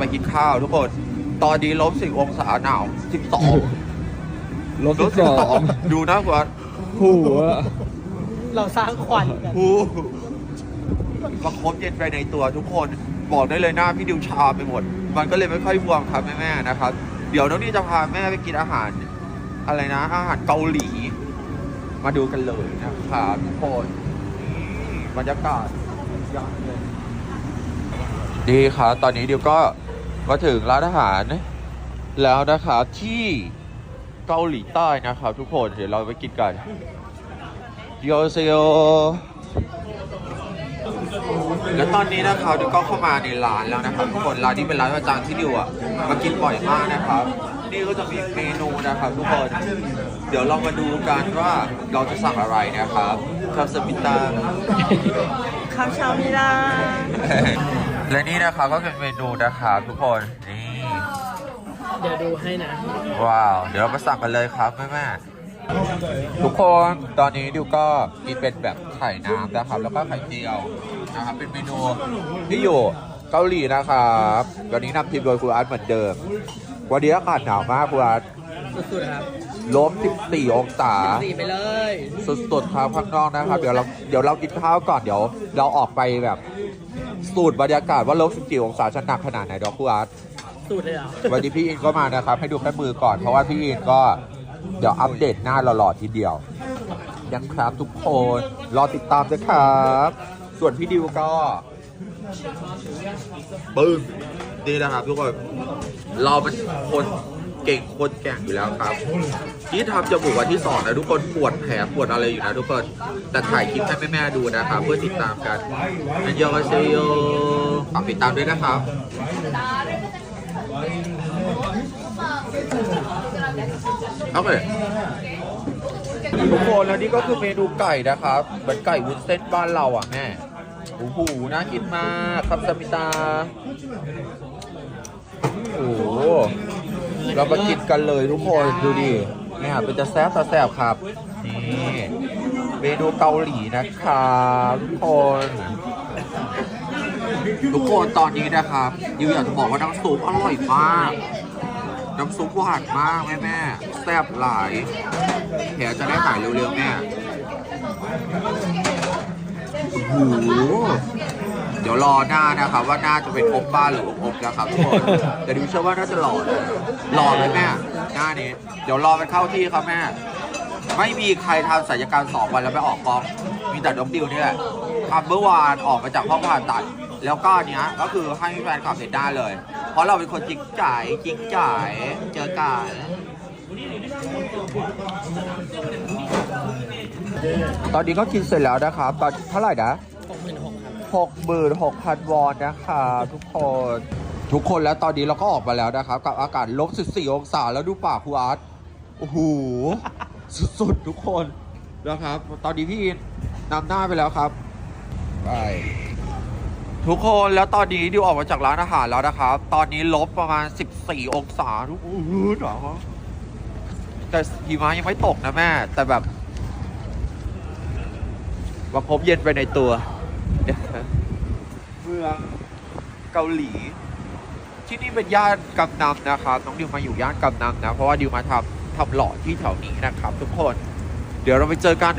ไปกินข้าวทุกคน ตอนนี้ลบสิบองศาหนาวสิบสองลบสิบสองดูนะกว่าหัวเราสร้างควันกันหูประคบเย็นไปในตัวทุกคนบอกได้เลยหน้าพี่ดิวชาไปหมด มันก็เลยไม่ค่อยวอร์มครับแม่ๆนะครับ เดี๋ยวน้องนี่จะพาแม่ไปกินอาหาร อะไรนะ อาหารเกาหลี มาดูกันเลยนะครับทุกคนนี่บรรยากาศยอดเลยดีครับตอนนี้ดิวก็ มาถึงร้านอาหารแล้วนะครับที่เกาหลีใต้นะครับทุกคนเดี๋ยวเราไปกินกันโยเซโยแล้วตอนนี้นะครับดิวก็เข้ามาในร้านแล้วนะครับทุกคนร้านนี้เป็นร้านประจำที่ดิวอะมากินบ่อยมากนะครับ นี่ก็จะมีเมนูนะครับทุกคนเดี๋ยวเรามาดูกันว่าเราจะสั่งอะไรนะครับครับสมิตาข้าวเช้ามิลา และนี่นะครับก็เป็นเมนูนะครับทุกคนนี่เดี๋ยวดูให้นะ ว้าว เดี๋ยวเรามาสั่งกันเลยครับแม่แม่ๆทุกคนตอนนี้ดิวก็กินเป็นแบบไข่น้ำนะครับ แล้วก็ไข่เจียวนะครับเป็นเมนูที่อยู่เกาหลีนะครับวันนี้นำทีมโดยคุณอาร์ตเหมือนเดิม วันนี้อากาศหนาวมากคุณอาร์ตสุดๆครับลบ14องศาสี่ไปเลย สุดๆครับข้างนอกนะครับ เดี๋ยวเราเดี๋ยวเรากินข้าวก่อนเดี๋ยว เราออกไปแบบ สูตรบรรยากาศว่าลบ14องศาจะหนักขนาดไหนเดี๋ยวคุณอาร์ตสูตรเลยเหรอวันนี้พี่อินก็มานะครับ ให้ดูแค่มือก่อน เพราะว่าพี่อินก็ เดี๋ยวอัปเดตหน้าหล่อๆทีเดียว ยังครับทุกคนรอติดตามด้วยครับ ส่วนพี่ดิวก็ ปึ้งนี่นะครับทุกคน เราเป็นคน เก่งโคนแก่งอยู่แล้วครับที่ทำจมูกวันที่สองนะทุกคนปวดแผลปวดอะไรอยู่นะทุกคนแต่ถ่ายคลิปให้แม่ๆดูนะครับเพื่อติดตามกันอันยองอาเซโยฝากติดตามด้วยนะครับเอาเลยทุกคนแล้วนี่ก็คือเมนูไก่นะครับเหมือนไก่วุ้นเส้นบ้านเราอะแม่โอ้โหน่ากินมากครับสมิตาโอ้โห เรามากินกันเลยทุกคนดูดิเนี่ยเป็นจะแซ่บแซ่บครับ นี่เมนูเกาหลีนะครับทุกคน ทุกคนตอนนี้นะครับยิวอยากจะบอกว่าน้ำซุปอร่อยมาก น้ำซุปหวานมากแม่แม่แซ่บหลายแผลจะได้หายเร็วๆแม่โอ้โห ดี๋ยวรอหน้านะครับว่าหน้าจะเป็นอบบ้านหรืออบอบนะครับทุกคนแต่ดิวเชื่อว่าน่าจะหล่อเลยหล่อเลยแม่หน้านี้ เดี๋ยวรอมันเข้าที่ครับแม่ ไม่มีใครทำศัลยกรรมสองวันแล้วไปออกกอง มีแต่น้องดิวเนี่ยแหละทำเมื่อวานออกมาจากห้องผ่าตัด แล้วก็อันเนี้ยก็คือให้แฟนคลับเห็นได้เลย เพราะเราเป็นคนจริงใจายจริงจ่ายเจอกันตอนนี้ก็กินเสร็จแล้วนะครับ ตอนเท่าไหร่นะ หกหมื่นหกครับหกหมื่นหกพันวอนนะครับทุกคน ทุกคนแล้วตอนนี้เราก็ออกมาแล้วนะครับ กับอากาศลบ14องศาแล้วดูปากครูอาร์ตโอ้โห สุดๆ ทุกคนนะครับ ตอนนี้พี่อินนำหน้าไปแล้วครับไปทุกคนแล้วตอนนี้ดิวออกมาจากร้านอาหารแล้วนะครับ ตอนนี้ลบประมาณ 14 องศาทุกคนหนาวมากแต่หิมะยังไม่ตกนะแม่ แต่แบบประคบเย็นไปในตัว เมืองเกาหลี ที่นี่เป็นย่านกำนำนะครับ น้องดิวมาอยู่ย่านกำนำนะ เพราะว่าดิวมาทำทำหล่อที่แถวนี้นะครับ ทุกคน เดี๋ยวเราไปเจอกัน